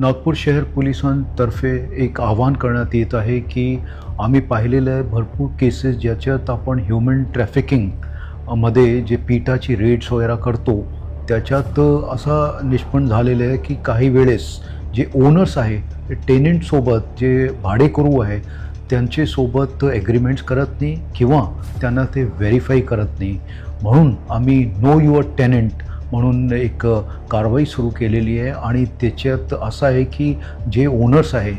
नागपूर शहर पोलिसांतर्फे एक आव्हान करण्यात येत आहे की आम्ही पाहिलेलं आहे भरपूर केसेस ज्याच्यात आपण ह्युमन ट्रॅफिकिंगमध्ये जे पीठाची रेट्स वगैरे करतो त्याच्यात असा निष्पन्न झालेलं आहे की काही वेळेस जे ओनर्स आहे ते टेनंटसोबत जे भाडेकरू आहे त्यांचेसोबत ॲग्रीमेंट्स करत नाही किंवा त्यांना ते व्हेरीफाय करत नाही. म्हणून आम्ही नो युअर टेनंट म्हणून एक कारवाई सुरू केलेली आहे. आणि त्याच्यात असं आहे की जे ओनर्स आहे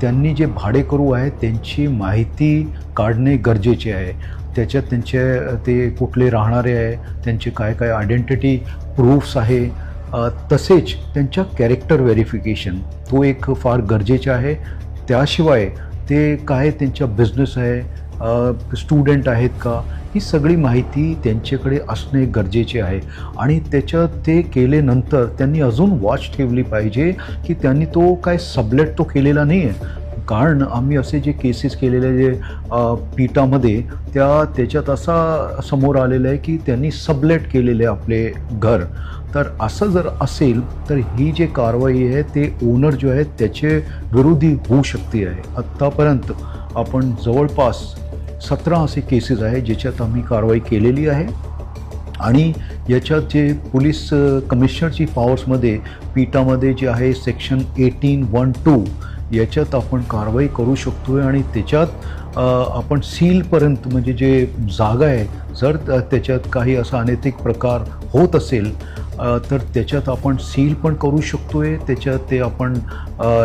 त्यांनी जे भाडेकरू आहे त्यांची माहिती काढणे गरजेचे आहे. त्याच्यात त्यांचे ते कुठले राहणारे आहे त्यांचे काय काय आयडेंटिटी प्रूफ्स आहे तसेच त्यांच्या कॅरेक्टर व्हेरिफिकेशन तो एक फार गरजेचा आहे. त्याशिवाय ते काय त्यांचा बिझनेस आहे स्टुडंट आहेत का? ही सगळी माहिती त्यांच्याकडे असणे गरजेचे आहे. आणि त्याच्यात ते केल्यानंतर त्यांनी अजून वॉच ठेवली पाहिजे की त्यांनी तो काय सबलेट तो केलेला नाही आहे कारण आम्ही असे जे केसेस केलेले जे पीठामध्ये त्या त्याच्यात असा समोर आलेलं आहे की त्यांनी सबलेट केलेले आपले घर. तर असं जर असेल तर ही जे कारवाई आहे ते ओनर जो आहे त्याचे विरोधी होऊ शकते आहे. आत्तापर्यंत आपण जवळपास सतरा असे केसेस आहे ज्याच्यात आम्ही कारवाई केलेली आहे. आणि याच्यात जे पोलीस कमिशनरची पॉवर्समध्ये पीठामध्ये जे आहे सेक्शन एटीन वन टू याच्यात आपण कारवाई करू शकतो आहे आणि त्याच्यात आपण सीलपर्यंत म्हणजे जे जागा आहे जर त्याच्यात काही असा अनैतिक प्रकार होत असेल तर त्याच्यात आपण सील पण करू शकतो आहे त्याच्यात ते आपण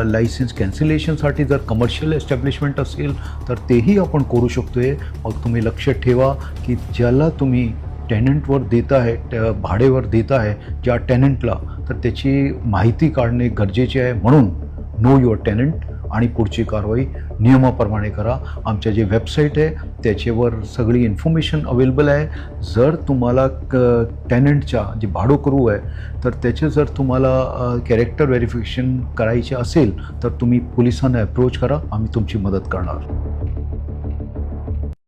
लायसन्स कॅन्सलेशनसाठी जर कमर्शियल एस्टॅब्लिशमेंट असेल तर तेही आपण करू शकतो आहे मग तुम्ही लक्षात ठेवा की ज्याला तुम्ही टेनंटवर देत आहे भाडेवर देत आहे ज्या टेनंटला तर त्याची माहिती काढणे गरजेचे आहे. म्हणून नो युअर टेनंट आणि पुढची कारवाई नियमाप्रमाणे करा. आमच्या जे वेबसाईट आहे त्याच्यावर सगळी इन्फॉर्मेशन अवेलेबल आहे. जर तुम्हाला क टॅनंटच्या जे भाडोकरू आहे तर त्याचे जर तुम्हाला कॅरेक्टर व्हेरिफिकेशन करायचे असेल तर तुम्ही पोलिसांना अप्रोच करा. आम्ही तुमची मदत करणार.